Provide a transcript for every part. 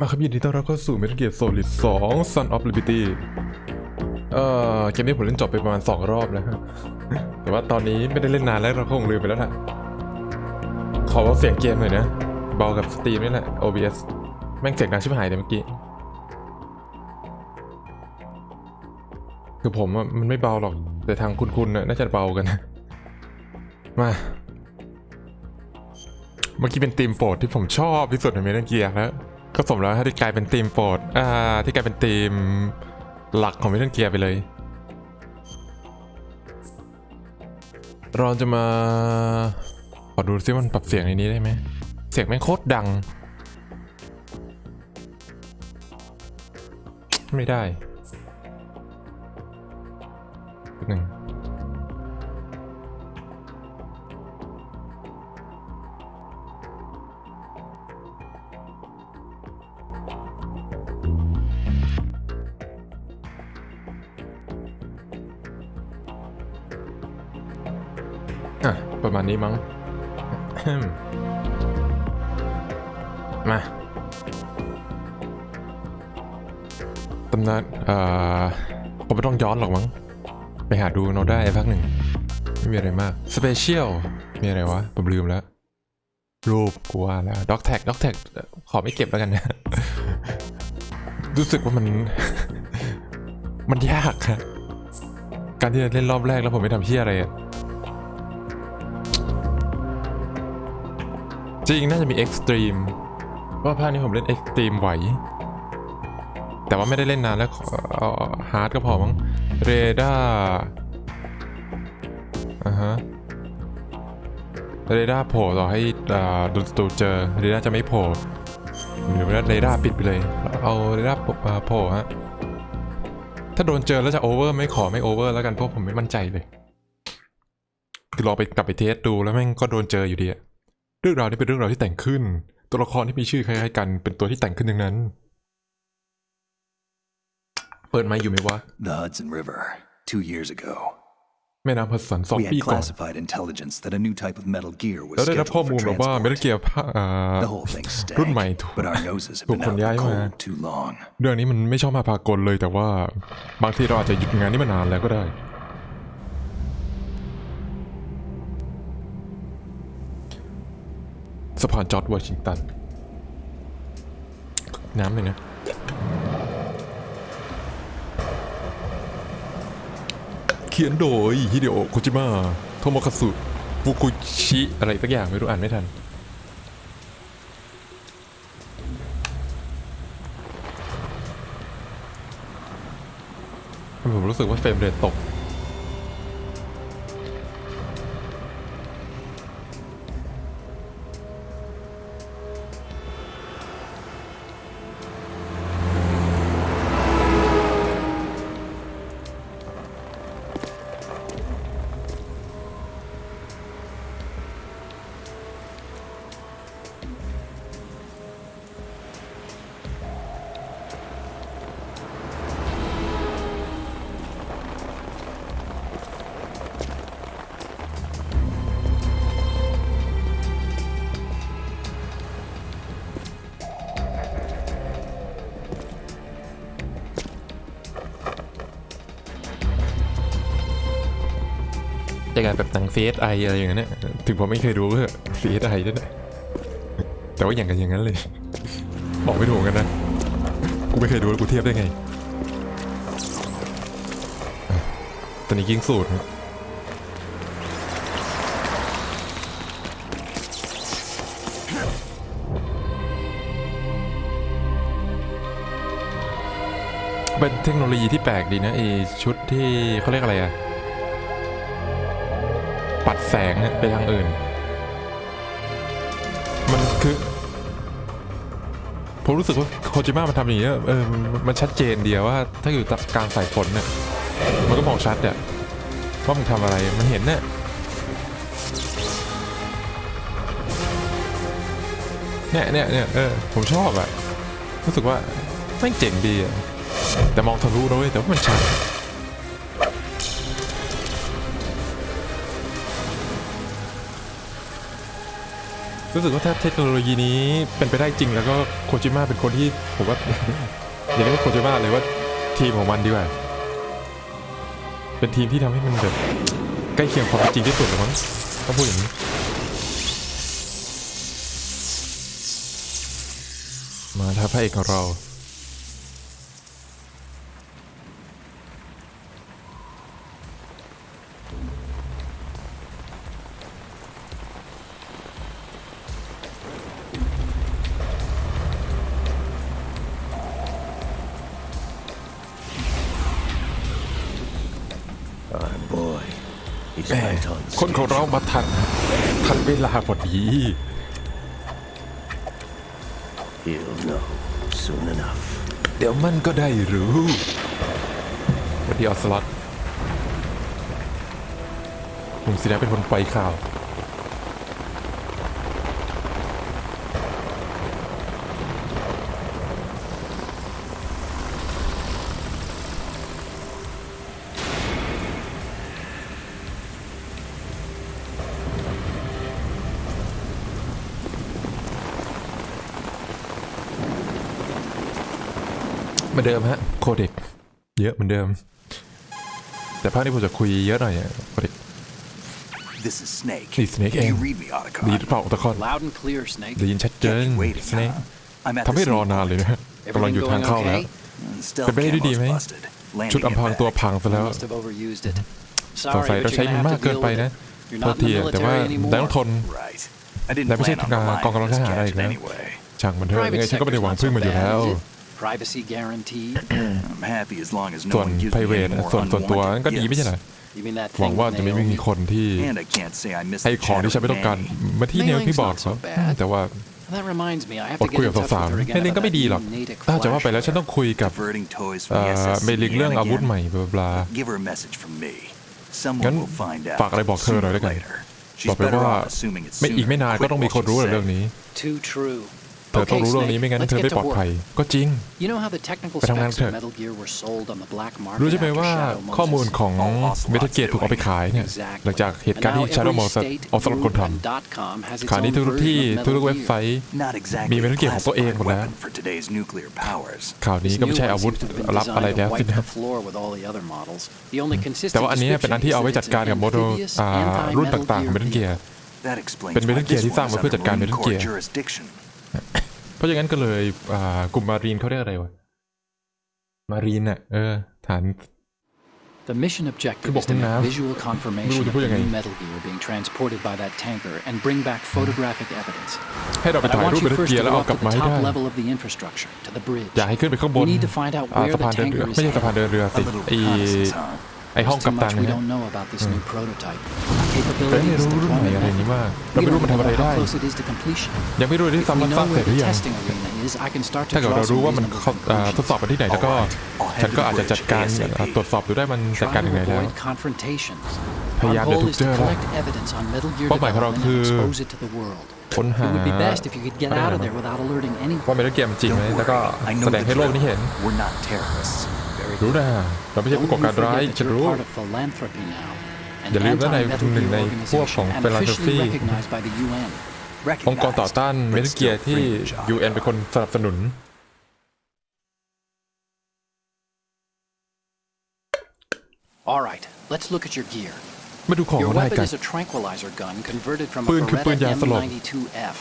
มาครับยินดีต้อนรับเข้าสู่ Metal Gear Solid 2 Son of Liberty เอ่อเกมนี้ผมเล่นจบไปประมาณ 2 รอบแล้วฮะแต่ว่าตอนนี้ไม่ได้เล่นนานแล้วเราคงลืมไปแล้วล่ะ ขอเบาเสียงเกมหน่อยนะ เบากับสตรีมนี่แหละ OBS แม่งเสียงดังชิบหายเลยเมื่อกี้ คือผมมันไม่เบาหรอก แต่ทางคุณคุณน่ะน่าจะเบากัน มา เมื่อกี้เป็นธีมโปรดที่ผมชอบที่สุดในเมทัลเกียร์แล้ว ก็สมแล้วที่กลายเป็นธีมโปรดอ่าที่กลายเป็นธีมหลักของเมทัลเกียร์ไปเลยเราจะมาขอดูซิมันปรับเสียงในนี้ได้ไหม เสียงแม่งโคตรดัง ไม่ได้หนึ่ง ประมาณนี้มั้ง มาตำนานเอ่อผมไม่ต้องย้อนหรอกมั้ง ไปหาดูโนได้พักหนึ่ง ไม่มีอะไรมาก สเปเชียล มีอะไรวะ ผมลืมแล้ว รูปกูว่าแล้วด็อกแท็กด็อกแท็กขอไม่เก็บแล้วกันนะ รู้สึกว่ามัน มันยากอะการที่จะเล่นรอบแรกแล้วผมไม่ทำเพี้ยอะไรอะ จริงน่าจะมีเอ็กซ์ตรีมเพราะว่าภาคนี้ผมเล่นเอ็กซ์ตรีมไหว แต่ว่าไม่ได้เล่นนานแล้วเอาฮาร์ดก็พอมั้งเรดาร์อ่าฮะเรดาร์โผล่ต่อให้อ่าดูสตูเจอเรดาร์จะไม่โผล่หรือว่าเรดาร์ปิดไปเลย เอาเรดาร์โผล่ฮะถ้าโดนเจอแล้วจะโอเวอร์ไม่ขอไม่โอเวอร์แล้วกันเพราะผมไม่มั่นใจเลยคือรอไปกลับไปเทสดูแล้วแม่งก็โดนเจออยู่ดีอะ รื่องราวนี้เป็นเรื่องราวที่แต่งขึ้น ตัวละครที่มีชื่อคล้ายๆกันเป็นตัวที่แต่งขึ้นทั้งนั้น เปิดไมาอยู่ไหมวะ The Hudson River, two years ago. แม่น้ำพัสสันสอง We ปี had ก่อน classified intelligence that a new type of Metal Gear was แล้วได้รับข้อ scheduled มูล for มาว่าเมทัล transport. เกียร์ The whole thing รุ่นใหม่ stank, ถูก but our noses have ถูก been ขน out ย้าย of the มา cold too long. เรื่องนี้มันไม่ชอบมาพากลเลยแต่ว่า บางทีเราอาจจะหยุดงานนี้มานานแล้วก็ได้ะพานจอร์ดวอชิงตัน น้ำเลยนะเขียนโดยฮิเดโอะโคจิมะโทโมคาสุฟุกุชิอะไรสักอย่างไม่รู้อ่านไม่ทันผมรู้สึกว่าเฟรมเรทตก กายแบบหนัง CSI อะไรอย่างเงี้ยถึงผมไม่เคยดูก็เถอะ CSI ด้วยนะแต่ว่าอย่างกันอย่างนั้นเลย บอกไม่ถูกกันนะ กูไม่เคยดูแล้วกูเทียบได้ไง ตอนนี้ยิงสูตรเป็นเทคโนโลยีที่แปลกดีนะไอชุดที่เขาเรียกอะไรอะ ปัดแสงเนี่ยไปทางอื่น มันคือ ผมรู้สึกว่าโคจิมะมันทำอย่างนี้เออมันชัดเจนเดียวว่า ถ้าอยู่กลางสายฝนเนี่ยมันก็มองชัดอะว่ามึงทำอะไรมันเห็นเนี่ยเนี่ยเนี่ยเนี่ยเออผมชอบอะรู้สึกว่าแม่งเจ๋งดีอะแต่มองทะลุนะเว้ยแต่ว่ามันชัด รู้สึกว่าถ้าเทคโนโลยีนี้เป็นไปได้จริง แล้วก็โคจิมะเป็นคนที่ผมว่าอย่าเรียกว่าโคจิมะเลยว่าทีมของมันดีกว่า เป็นทีมที่ทำให้มันแบบใกล้เคียงความจริงที่สุดเลยมั้งต้องพูดอย่างนี้มาท้าพระเอกของเรา Our boy. He's แหม่ right on คนของเรามาทัน ทันเวลาพอดี He'll know soon enough. เดี๋ยวมันก็ได้รู้วันดีออสล็อตลุงศิลาเป็นคนปล่อยข่าว เหมือนเดิมฮะโคเด็กเยอะเหมือนเดิม แต่ภาคนี้ผมจะคุยเยอะหน่อยอะโคเด็ก This is Snake. Hey, Snake, Can you eh? read me, ดี Otacon? หรือเปล่าอุตะคอน Loud and clear, Snake. ได้ยินชัดเจ Kept น me waiting, สเนก huh? I'm at ทำ the ให้รอ scene นานเลย point. นะกำลัง Everything อยู่ทาง going เข้าแล้ว okay? Mm, Stealth เป็นไปได้ด้วยดี camo's ไหม busted. ชุด Landing อำพราง it ตัว back. พังซะแล้ว Must have overused it. สง Sorry, สัย but เรา you're ใช้ gonna มัน have มาก to เกิน deal ไป with นะ it. You're โทษ not in ที the แต่ว่า military แต่ต้อง anymore. ทน Right. I didn't That was plan it, on relying Gong on Gong this Gong gadget Gong anyway. ช่างมันเถอะยัง Private ไงฉันก็ไม่ได้ sector's หวัง not พึ่ง so มันอยู่แล้ bad, ว is it? Privacy guaranteed. I'm happy as long as ส่ no วน one gives me private any more ส่วนส่วนตัว unwanted นั้นก็ดีไม่ใช่เหรอ gifts. You mean that หวัง thing ว่า with จะไม่มี Naomi? คนที่ And I can't say I missed ให้ the ของที่ chatter ฉันไม่ต้องการ Manny. มาที่เนลที่บอก Mailing's เขา not so bad. แต่ว่า That reminds me, I have อ to ดคุย get กับ in touch สาว with ๆ her ไม่ again เล่นก็ about ไม่ that ดีหรอก new Natick ถ้าจะว่า flash. ไปแล้วฉันต้องคุยกับ Diverting toys เอ่ from the อ SSC เมลิงเรื่อง again. อาวุธใหม่บลาบลา Give her a message from me. งั้น Someone will find out ฝากอะไรบอกเธอหน่อย sooner แล้ว or กัน later. บ She's อกไป better ว่า off assuming it's ไม่อีก sooner ไม่นาน than ก็ต้องมี quick คน what รู้ she'll เรื่อง say. นี้ Too true. เธอต้อง Okay, รู้เรื่อง Snake, นี้ไม่งั้น let's เธอ get ไม่ to ปลอด work. ภัย ก็จริง You know how the technical ไปทำงาน specs เถอะ of Metal Gear were sold on the black market รู้ใช่ไหม after ว่า Shadow ข้อมูล Moses? ของ All Ocelots เมทัลเกียร์ถูกเอาไปขายเนี่ย Exactly. หลังจากเหตุ And การณ์ now ที่ Shadow every Moses state, เอาสลับคน group, ท and .com has ำ its คราวนี้ own ทุก version ที่ of ทุก Metal เว็บไซ Gear. ต์ Not exactly มี a เมทัลเกียร์ของตัวเองหมด classified แล้ว weapon for today's nuclear powers. ข่าวนี้ This ก็ไม่ new ใช่ one อาวุธ seems to have been ลับอะไร designed แล้ว to สิ wipe นะ the floor with all the other models. The only consistent แต่ว่าอันนี้เป็นอันที่เอาไว้จัดการกับโมโด description is that it's an อ่ารุ่น anti-Metal ต่างๆของเมทัล Gear เกียร์ That explains เป็น why Metal Gear this ที่สร้าง one มา is เพื่อจัด under การ Marine Metal Corps Gear jurisdiction. เพราะอย่างนั้นก็เลยอ่ากลุ่มมารีนเขาเรียกอะไรวะมารีนอะเออ ฐาน The mission objective Cứ is to bọc make nào. visual confirmation Đưa of cho the tôi new ngay. Metal Gear being transported by that tanker and bring back photographic evidence. ให้เราไป But I ถ่าย want รูป you เมทัล first เกีย to ร์แล้ว go เอา up กลั to บมา the ให้ได้ top level of the infrastructure, to the bridge. อย่าให้ขึ้นไปข้างบน We need to find out อ่า where สะพาน the เดินเรือ tanker is ไม่ใช่สะพาน headed. เดินเรือ A สิ little ไอ reconnaissance, huh? ไอห้อง There's กัป too ตัน much we เนี่ย don't know about this new prototype. แต่ไม่ Capabilities รู้ that รุ่น won't ไหนอะไร imagine. นี้มาก We เราไม่รู้ don't มัน know ทำอะไร how ได้ close it is to completion. ยังไม่รู้เลยที่ If ซ้ำ we มันสร้าง know เสร็จ where หรือ the ยัง testing arena is, I can start to ถ้าเกิด draw เรารู้ some ว่ามัน reasonable เขาอ่าทดสอบ conclusions. ไปที่ไหนแล้วก็ I'll head ฉัน to ก็ the อาจจะ bridge จัดการ ASAP. อ่าตรวจสอบดูได้มันจัด Try การ to ยังไงแล้ว avoid confrontations. พยายาม Our จะ goal ถูก is เจ to อแล้ว collect evidence on Metal Gear เป้าหมายของเรา development คือ and expose it to the world. ค้นหา It would be best if you could get out of there without alerting ว่า anyone. เมทัลเกียร์มันจริงไหม Don't แล้วก็ worry. I แส know ดง the ให้โลกนี้เห็น drill. We're not terrorists. Very รู้ good. นะเราไม่ใช่ Don't ผู้ก่อ you การร้าย forget that ฉัน you're รู้ part of philanthropy now. An อย่าลืมว่าใน anti-Metal หนึ่ง Gear ในพวกของ organization and officially philanthropy recognized by the UN. องค์กรต่อต้านเมทัลเกียร์ที่ UN เป็นคนสนับสนุน All right, let's look at your gear. มาดูของ Your เขาได้ weapon กัน is a tranquilizer gun converted from a ปืนคือปืน Beretta ยาสลบ M92F.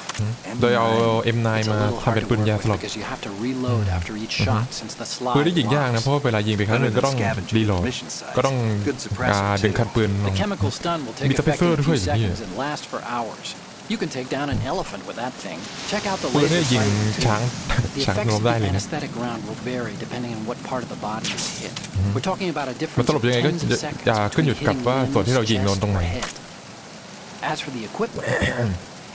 โดยเอา M9 It's a มา little ทำเป็น hard to ปืน work ยา with สลบ because you have to reload after each shot since the ปืน slide ที่ยิงยากนะเพราะ locks. ว่าเวลายิงไปครั้งหนึ่งก็ต้อง Scavenging รีโหลด mission sites. ก็ต้อง Good suppressor อ่าดึงคันปืนล The ง chemical stun will take มี effect in a suppressor few ด้วยเหรอเนี่ย seconds and last for hours. You can take down an elephant with that thing. Check out the ปืน laser เนี่ยยิง sight, too. ช้าง The ช้าง effects ล้ of ม the ได้เลยนะ anesthetic round will vary depending on what part of the body is hit. We're talking about a มัน difference สลบ of ยังไงก็ tens of จะ seconds จะขึ้น between อยู่กับ hitting ว่า limbs, ส่วนที่เรายิงโดน chest, ตรงไหน or head. As for the equipment,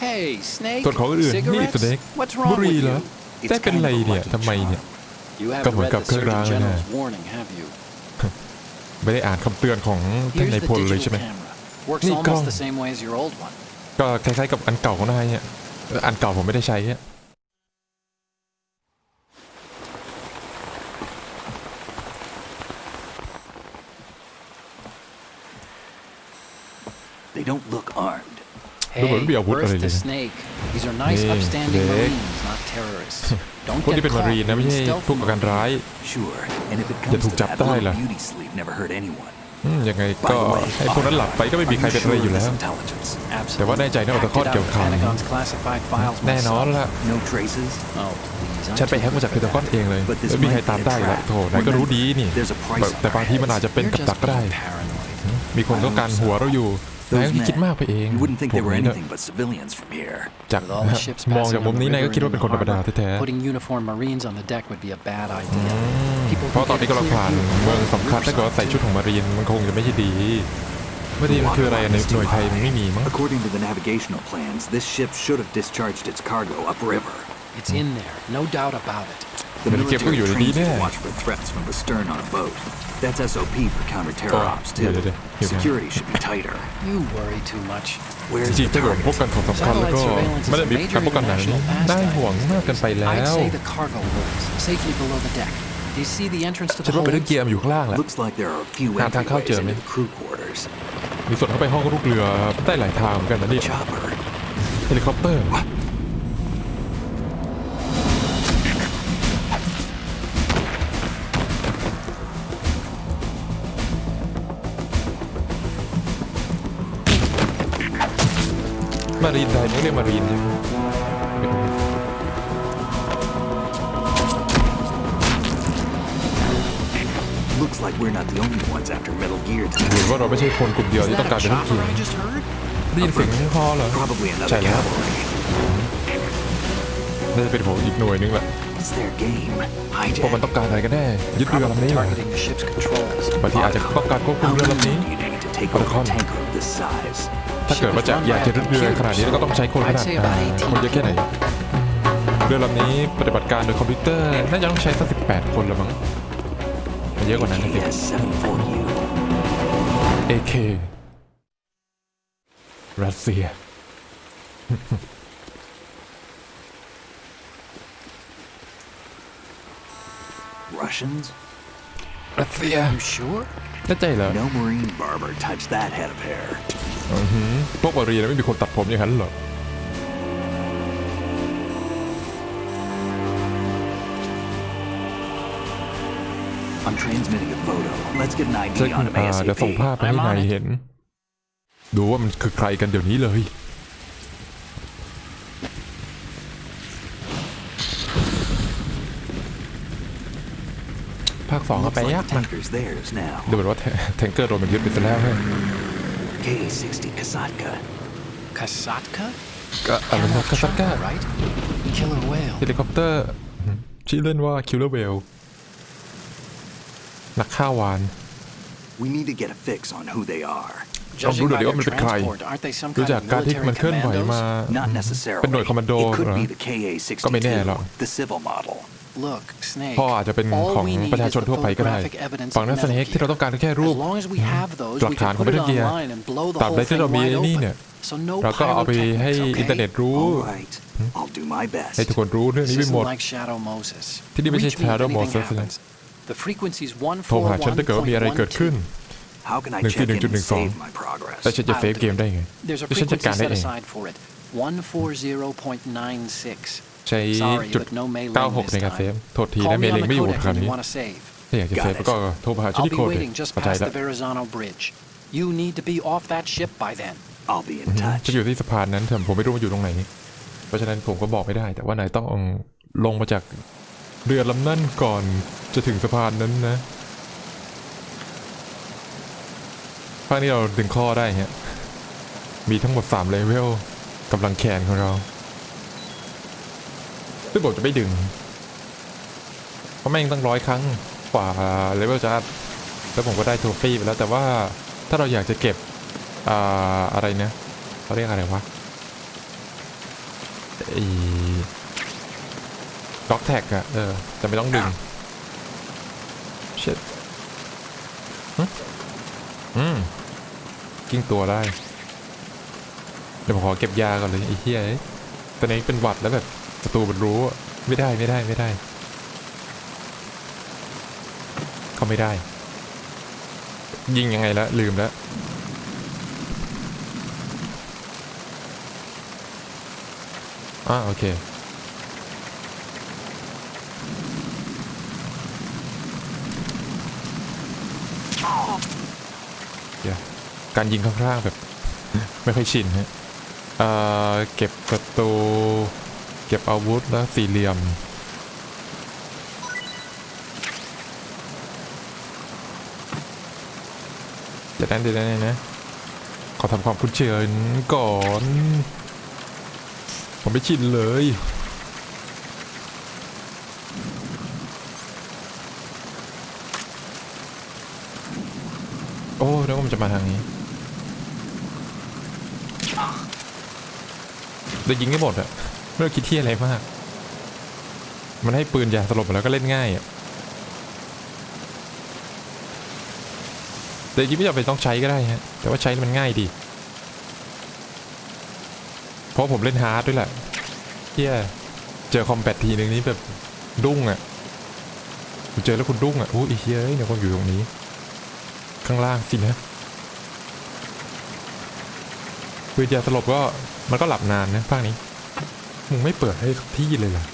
hey Snake, ส่วนของอื่นนี่ cigarettes? สเน็ก What's บุ wrong หรี with เหรอ you? ได้เป็นไรเนี่ยทำไมเนี่ย You Cầm haven't một read cặp the cơ Surgeon răng này nè. General's warning, have you? ไม่ได้อ่านคำเตือนของท่าน Here's นาย the พลเลยใช่ digital ไหม camera. Works Nhi almost con. the same way as your old one. ก็คล้ายๆกับอันเก่าของนายเนี่ยเอออันเก่าผมไม่ได้ใช้อะ They don't look armed. ดูเหมือนไม่มีอาวุธอะไร Earth เล to ยนะ Snake. These are nice, Yeah, upstanding Snake. Marines, not terrorists. Don't พวก get ที่เป็นมา caught รีนนะไม่ doing ใช่ stealth พวกก่อการ mode. ร้าย Sure, and if it Ya comes thuộc to chập that, tay little là- beauty sleep never hurt anyone. อืม ยังไง By ก็ the way, ให้พวกนั้นหลับไปก็ไม่มี are ใคร you เป็นอะไร sure อยู่ of แล้ this ว intelligence? แต่ว่าแน่ใจนะว่าจะคลอด Hacked เกี่ยว out ข่าว Pentagon's classified files แน่นอน myself. ละ No traces? Oh, please. ฉันไปแฮกมาจากเพนทากอนเองเลย But this แล้วมีใคร might be ตาม a ได้อยู่แล้ว trap. โถนายก็รู้ดีนี่ There's a price on แต่บางที our มันอาจจะเป็น You're กับ just ดักก็ได้ being paranoid. มีคนต้องการหัวเราอยู่ นาย Those ก็คิด men, มากไปเอง you wouldn't think พว they ก were นี้เนี่ย anything but civilians from here. จาก With all the ships มอง passing จากมุม on the นี้นายก็ river คิด and ว่า in เป็น the คนธรรมดา harbor, แท้ Putting uniformed Marines on the deck would be a bad idea. People ๆเพราะ who ตอน get นี้ a ก็เรา clear ผ่าน view of เมือง what's สำคัญ on ถ้าเกิดว่าใส่ชุดของมารีนมันคงจะไม่ใช่ดีไม่ดีมันคืออะไรในหน่วยไทยมันไม่มีมั้ง According to the navigational plans, this ship should have discharged its cargo upriver. It's in there, no doubt about it. The Pero military ¿qué fue? trains you Yo, to watch for threats from the stern on a boat. That's SOP for counter-terror Oh, ops, yeah, too. yeah, yeah. Yeah, man. Security should be tighter. You worry too much. จ Where's ริง the ๆถ้าเกิด target? พวกกันของสำคัญแล้วก็ไม่ได้มีการป้องกันหนังนี้น่าห่วงมากเกินไปแล้ I'd ว say the cargo holds, safely below the deck. Do you see the entrance to ฉัน the ว่าเป็น hold? เรื่องเกียร์มนอยู่ข้างล่างแหละ Looks like there are a few Tang- tang khao entryways chưa into mày? the crew quarters. มีส่วนเข้าไปห้องลูกเรือได้หลายทางเหมือนกันนะนี่ Chopper. เฮลิคอปเตอร์ มารีนไทยไม่เรียกมารีนใช่ไหม Looks like we're not the only ones after Metal Gear หรือ tonight. ว่าเราไม่ใช่คนกลุ่มเดียว Is ที่ต้อง that การ a เป็นลูกที chopper ม I just heard? ได้ยินเสียงฮอเหรอ Probably another ใช่แล้ว cavalry. น่าจะเป็นผมอีกหน่วยนึงแหละ It's their game. พวกมัน Hijack. ต้องการอะไรกันแน่ยึดเรือ Probably ลำนี้เหรอ targeting the ship's controls. บางทีอาจจะต้องการควบคุม How เรือ long ลำนี้ do you need to take What a over con. a tanker of this size? ถ้าเกิดว่าจะอยากจะยึดเรือขนาดนี้แล้วก็ต้องใช้คนขนาดอ่าคนเยอะแค่ไหนเรือลำนี้ปฏิบัติการโดยคอมพิวเตอร์น่าจะต้องใช้สักสิบแปดคนละมั้งมันเยอะกว่านั้นนะสิ KS 740. AK รัสเซีย Russians? รัสเซีย You sure? แน่ใจเหรอ No Marine barber touched that head of hair. พวกบรีนะไม่มีคนตัดผมอย่างนั้นเหรอ I'm transmitting a photo. Let's get an ใช่ ID on him อ่าเดี๋ยวส่ง ASAP. ภาพไปให้นายเห็น ดูว่ามันคือใครกันเดี๋ยวนี้เลยภาคสองก็ Looks ไป like ยาก the มัน tanker's theirs now. ดูเหมือนว่าแทแทงเกอร์โดนมันยึดไปซะแล้วเฮ้ย K-60 Kasatka. Kasatka? ก็อะไรนะ Camel คาซักก้า chopper, right? Killer whale. เฮลิคอปเตอร์ชื่อเล่นว่าคิลเลอร์เวลนักฆ่าวาน We need to get a fix on who they are. ลองดู Judging หน่อย by ดิว่า their มันเป็นใคร transport, aren't they some ดู kind จาก of การที่ military มันเคลื่อนไหวมา commandos? Not necessarily. เป็นหน่วยคอมมานโด It could เหรอ be the KA-62, ก็ไม่แน่หรอก the civil model. Look, Snake. พ่ออาจจะเป็น all ของ we need ประชา is ชน the ทั่วไปก็ได้ photographic evidence ฝั่ง of นั้นส Metal เน็กที่เรา Gear. ต้องการแค่รูป As long as we have those, หลัก we ฐาน can ของ put it Metal Gear online and blow the ตราบ whole ใดที่ thing เรามี wide ไอ้นี่ open. เนี่ย So no เราก็เอาไปให้ pyrotechnics, อินเทอร์เน็ okay? ตรู้ All right. I'll do my best. ให้ทุกคนรู้เรื่อง This นี้ไปหม isn't ด like Shadow Moses. ที่นี่ไม่ใช่ Reach me if Shadow anything Moses เลย happens. The frequency's โทรหาฉันถ้าเกิดว่ามีอะไรเกิดขึ้น How can I หนึ่ง check สี่หนึ่ in งจุดห and นึ่งสอง save my progress? แล้วฉันจะเซฟเกมได้ไง There's a แล้วฉันจัด frequency การได้ set เอง aside for it. 140.96. ใช้ Sorry, จุด but no Mei 96 Ling ใน this การเซฟ time. โทษที Call นะเม me ลิ on ง the ไม่อยู่ codec คราว when นี้ you want to save. ถ้าอยากจะเซฟ Got it. ก็โทรมาหาฉัน I'll ที่ be โคดเลย waiting just เข้าใจ past แล้ว the Verrazano Bridge. You need to be off that ship by then. I'll be in touch. จะอยู่ที่สะพานนั้นแต่ผมไม่รู้ว่าอยู่ตรงไหน เพราะฉะนั้นผมก็บอกไม่ได้ แต่ว่านายต้องลงมาจากเรือลำนั่นก่อนจะถึงสะพานนั้นนะภาคนี้เราดึงข้อได้ฮะมีทั้งหมด3เลเวลกำลังแขนของเรา ซึ่งผมจะไม่ดึง เพราะแม่งตั้งร้อยครั้งกว่าเลเวลจะอัพแล้วผมก็ได้โทฟี่ไปแล้วแต่ว่าถ้าเราอยากจะเก็บอ่าอะไรเนะเขาเรียกอะไรวะไอ้ด็อกแท็กอะเออจะไม่ต้องดึงเช็ดอืมกิ้งตัวได้ เดี๋ยวผมขอเก็บยาก่อนเลยไอ้เหี้ยเอ้ยตอนนี้เป็นหวัดแล้วแบบ ศัตรูมันรู้อะไม่ได้ไม่ได้ไม่ได้ เขาไม่ได้ ยิงยังไงแล้วลืมแล้วอ่าโอเคเดี๋ยวการยิงข้างๆแบบ ไม่ค่อยชินฮะเอ่อเก็บประตู เก็บอาวุธแล้วสี่เหลี่ยมเดี๋ยวนั้นเดี๋ยวนั้นะ ขอทำความคุ้นเชิญก่อน ผมไม่ชินเลยโอ้แล้วว่ามันจะมาทางนี้ จะยิงให้หมดอะ ไม่ต้องคิดที่อะไรมาก มันให้ปืนยาสลบแล้วก็เล่นง่ายอะแต่จริงไม่จำเป็นต้องใช้ก็ได้ฮะแต่ว่าใช้มันง่ายดี เพราะผมเล่นฮาร์ดด้วยแหละเฮียเจอคอมแบททีนึงนี้แบบดุ้งอะ่ะเจอแล้วคุณดุ้งอะ่ะโอ้ยเฮียเดี๋ยวผมอยู่ตรงนี้ ข้างล่างสินะปืนยาสลบก็มันก็หลับนานนะภาคนี้ มึงไม่เปิดให้ที่เลยเหรอ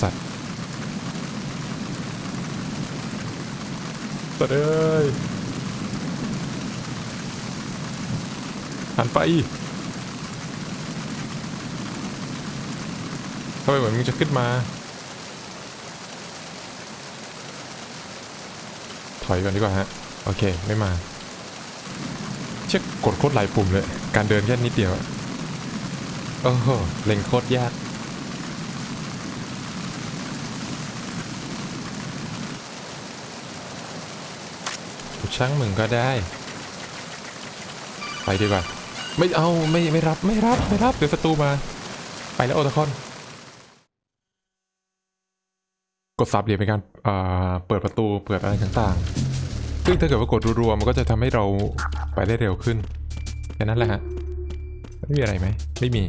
สัตว์สัตว์เอ้ยหันไปทำไมเหมือนมึงจะขึ้นมา ถอยก่อนดีกว่าฮะ โอเค ไม่มา เช็คกดโคตรหลายปุ่มเลย การเดินแค่นิดเดียวอะโอ้โหเล็งโคตรยาก ช่างมึงก็ได้ ไปดีกว่า ไม่เอาไม่ไม่รับไม่รับไม่รับ เดี๋ยวศัตรูมา ไปแล้วโอตาคอน กดซับเหรียญเป็นการอ่าเปิดประตูเปิดอะไรต่างๆ ซึ่งถ้าเกิดว่ากดรัวๆมันก็จะทำให้เราไปได้เร็วขึ้นแค่นั้นแหละฮะ ไม่มีอะไรไหม ไม่มี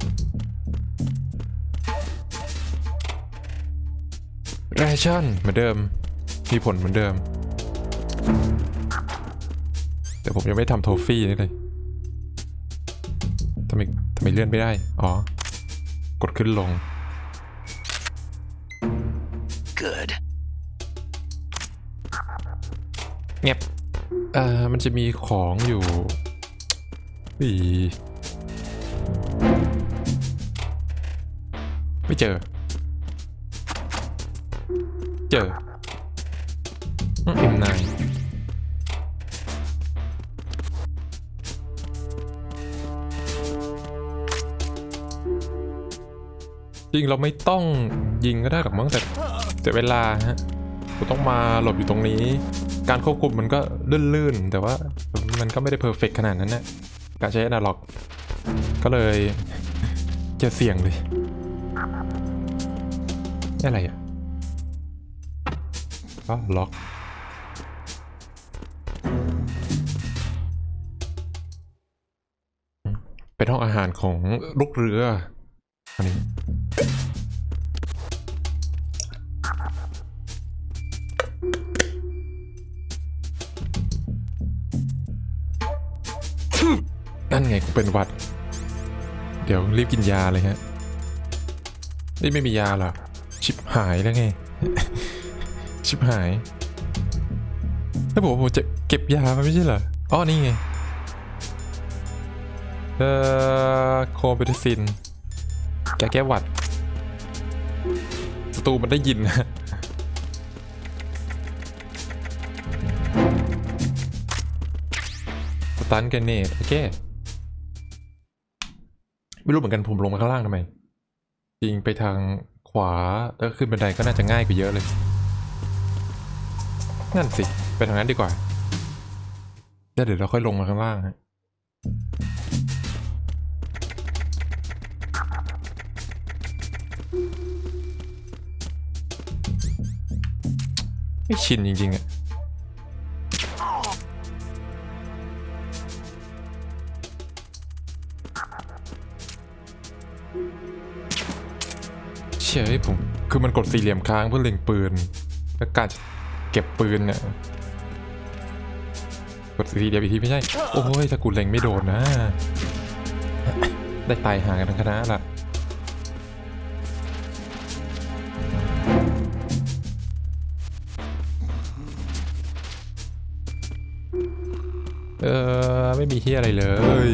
แรชั่นเหมือนเดิม มีผลเหมือนเดิม แต่ผมยังไม่ทำโทฟี่นี่เลยทำไมทำไมเลื่อนไม่ได้ อ๋อ กดขึ้นลง Good. เงียบเอ่อมันจะมีของอยู่อีไม่เจอ เจอเอ็มนายจริงเราไม่ต้องยิงก็ได้หรอกมั้งแต่ แต่เวลาฮะกูต้องมาหลบอยู่ตรงนี้ การควบคุมมันก็ลื่นๆ แต่ว่ามันก็ไม่ได้เพอร์เฟกขนาดนั้นนะการใช้อนาล็อก ก็เลยจะเสี่ยงเลยนี่อะไรอะก็ล็อก เป็นห้องอาหารของลูกเรืออันนี้ นั่นไงกูเป็นหวัด เดี๋ยวรีบกินยาเลยฮะ นี่ไม่มียาหรอ ชิบหายแล้วไง ชิบหาย แล้วบอกผมจะเก็บยามาไม่ใช่เหรอ อ๋อ นี่ไง เอ่อ โคเบทซิน แกแก้หวัดศัตรูมันได้ยินนะตันกันเนตโอเค ไม่รู้เหมือนกันผมลงมาข้างล่างทำไม จริงไปทางขวาแล้วขึ้นบันไดก็น่าจะง่ายกว่าเยอะเลย นั่นสิ ไปทางนั้นดีกว่าแล้วเดี๋ยวเราค่อยลงมาข้างล่างฮะไม่ชินจริงๆอะ ชื่อผมคือมันกดสี่เหลี่ยมค้างเพื่อเล็งปืน แล้วการเก็บปืนเนี่ยกดทีเดียวอีกทีไม่ใช่ โอ้ยถ้ากูเล็งไม่โดนนะ ได้ตายห่างกันทั้งคณะละเออไม่มีเฮียอะไรเลย